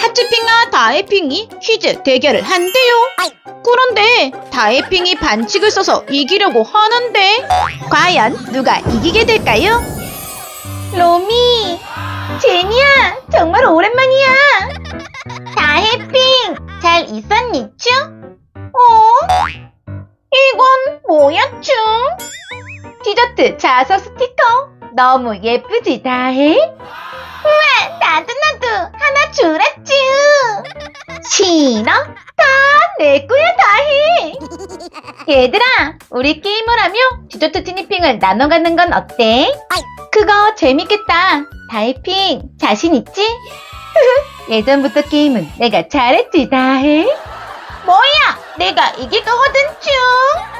하츠핑과 다해핑이 퀴즈 대결을 한대요. 그런데 다해핑이 반칙을 써서 이기려고 하는데 과연 누가 이기게 될까요? 로미, 제니야, 정말 오랜만이야. 다해핑, 잘 있었니, 쭈? 어? 이건 뭐야, 쭈? 디저트 자석 스티커. 너무 예쁘지, 다해? 우와, 나도 나도 하나 주라, 쭈. 싫어? 다내 거야, 다해. 얘들아, 우리 게임을 하며 디저트 티니핑을 나눠 가는 건 어때? 그거 재밌겠다. 다이핑, 자신 있지? 예전부터 게임은 내가 잘했지, 다해. 뭐야, 내가 이길 거거든, 쭈.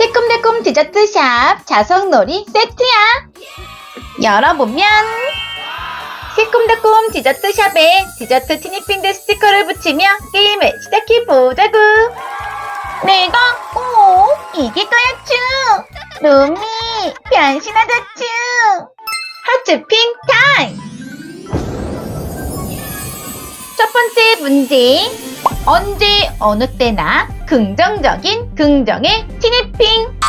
새콤달콤 디저트 샵 자석놀이 세트야. 열어보면 새콤달콤 디저트 샵에 디저트 티니핑들 스티커를 붙이며 게임을 시작해 보자고. 내가 꼭 이길 거야, 쭈. 루미, 변신하자, 쭈. 하츠핑 타임. 첫 번째 문제. 언제 어느 때나 긍정적인 긍정의 티니핑.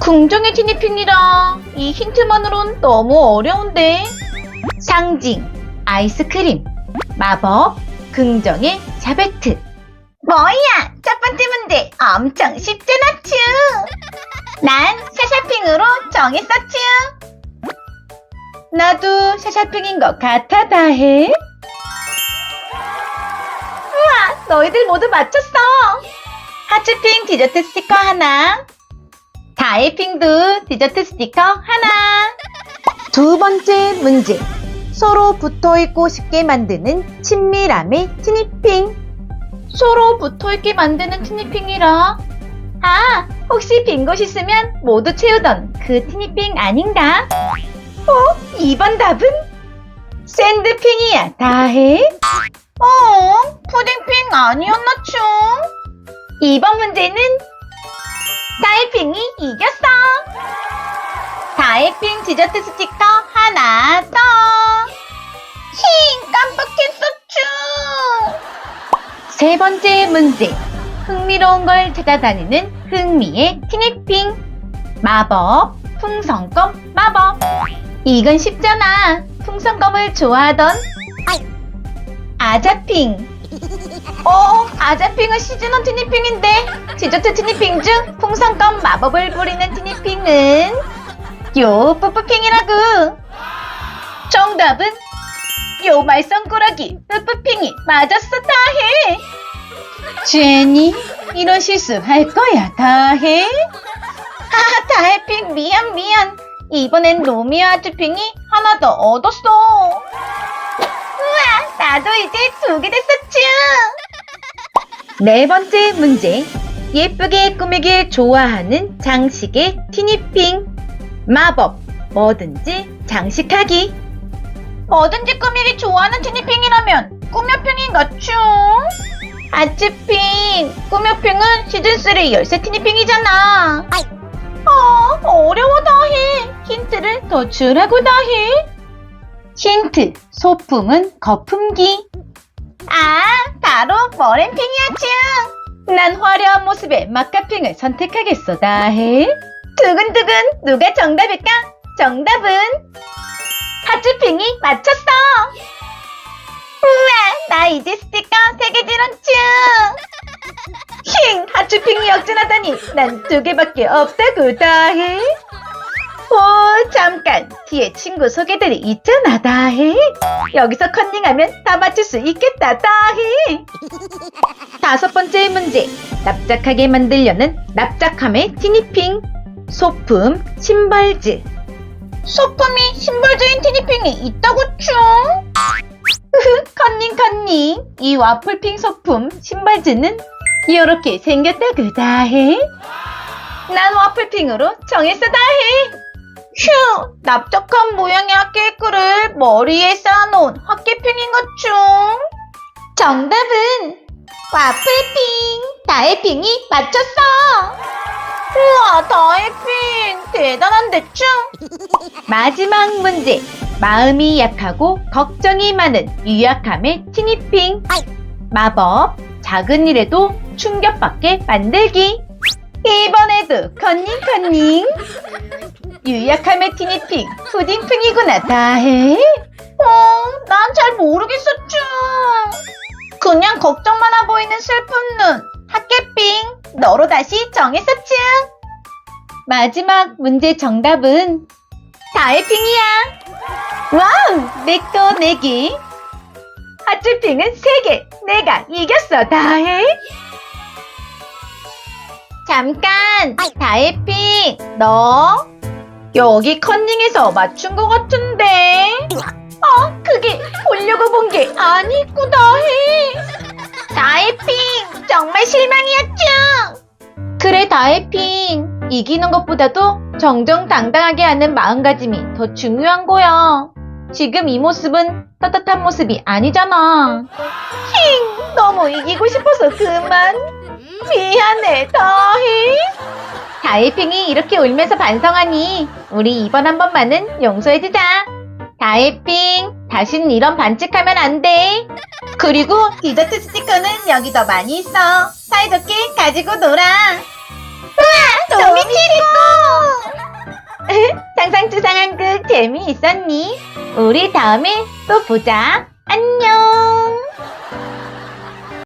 긍정의 티니핑이라 이 힌트만으론 너무 어려운데. 상징, 아이스크림, 마법, 긍정의 샤베트. 뭐야? 첫 번째 문제 엄청 쉽잖아, 츄. 난 샤샤핑으로 정했어, 츄. 나도 샤샤핑인 것 같아, 다해. 우와, 너희들 모두 맞췄어. 하츠핑 디저트 스티커 하나. 다해핑도 디저트 스티커 하나. 두 번째 문제. 서로 붙어 있고 싶게 만드는 친밀함의 티니핑. 서로 붙어 있게 만드는 티니핑이라. 아, 혹시 빈 곳 있으면 모두 채우던 그 티니핑 아닌가? 어? 2번 답은? 샌드핑이야, 다해? 어, 푸딩핑 아니었나, 충? 2번 문제는 다이핑이 이겼어. 다이핑 디저트 스티커 하나 더. 힝, 깜빡했어, 충. 세 번째 문제. 흥미로운 걸 찾아다니는 흥미의 티니핑. 마법, 풍선껌, 마법. 이건 쉽잖아. 풍선껌을 좋아하던 아자핑. 어, 아자핑은 시즈너 티니핑인데 디저트 티니핑 중 풍선껌 마법을 부리는 티니핑은 요 뿌뿌핑이라고. 정답은 요 말썽꾸러기 뿌뿌핑이 맞았어 다해. 제니 이런 실수 할 거야 다해. 아 다해핑 미안 미안. 이번엔 로미오 아즈핑이 하나 더 얻었어. 우와, 나도 이제 두 개 됐었지. 네 번째 문제. 예쁘게 꾸미길 좋아하는 장식의 티니핑. 마법, 뭐든지 장식하기. 뭐든지 꾸미기 좋아하는 티니핑이라면 꾸며핑인가 충? 아츠핑, 꾸며핑은 시즌3 열쇠 티니핑이잖아. 어, 어려워 다해. 힌트를 더 주라고 다해. 힌트, 소품은 거품기. 아, 바로 머랭핑이야, 쭈. 난 화려한 모습의 마카핑을 선택하겠어, 다해. 두근두근, 누가 정답일까? 정답은 하츠핑이 맞췄어. 우와, 나 이제 스티커 세개 들었쭈. 힝, 하츠핑이 역전하다니 난 두 개밖에 없다고, 다해. 오, 잠깐. 뒤에 친구 소개들이 있잖아, 다해. 여기서 컨닝하면 다 맞출 수 있겠다, 다해. 다섯 번째 문제. 납작하게 만들려는 납작함의 티니핑. 소품, 심벌즈. 소품이 심벌즈인 티니핑이 있다고 충? 컨닝, 컨닝. 이 와플핑 소품, 심벌즈는 이렇게 생겼다고, 다해. 난 와플핑으로 정했어, 다해. 휴, 납작한 모양의 핫케이크를 머리에 쌓아놓은 핫케이핑인 것 중. 정답은 와플핑. 다해핑이 맞췄어. 우와, 다해핑. 대단한데 충. 마지막 문제. 마음이 약하고 걱정이 많은 유약함의 티니핑. 마법, 작은 일에도 충격받게 만들기. 이번에도 컨닝 컨닝. 유약함의 티니핑, 푸딩핑이구나 다해. 어, 난 잘 모르겠어 쭈. 그냥 걱정 많아 보이는 슬픈 눈. 학계핑, 너로 다시 정했어 쭈. 마지막 문제 정답은 다해핑이야. 와우, 내꺼 네개. 하츄핑은 세 개. 내가 이겼어, 다해. 잠깐, 다해핑, 너 여기 컨닝에서 맞춘 것 같은데. 어, 그게 보려고 본 게 아니고 다해. 다해핑, 정말 실망이었죠. 그래, 다해핑. 이기는 것보다도 정정당당하게 하는 마음가짐이 더 중요한 거야. 지금 이 모습은 떳떳한 모습이 아니잖아. 힝, 너무 이기고 싶어서 그만. 미안해, 다해. 다해핑이 이렇게 울면서 반성하니 우리 이번 한 번만은 용서해주자. 다해핑, 다신 이런 반칙하면 안 돼. 그리고 디저트 스티커는 여기 더 많이 있어. 사이좋게 가지고 놀아. 우와, 너무 최고! 상상추상한 그 재미있었니? 우리 다음에 또 보자. 안녕!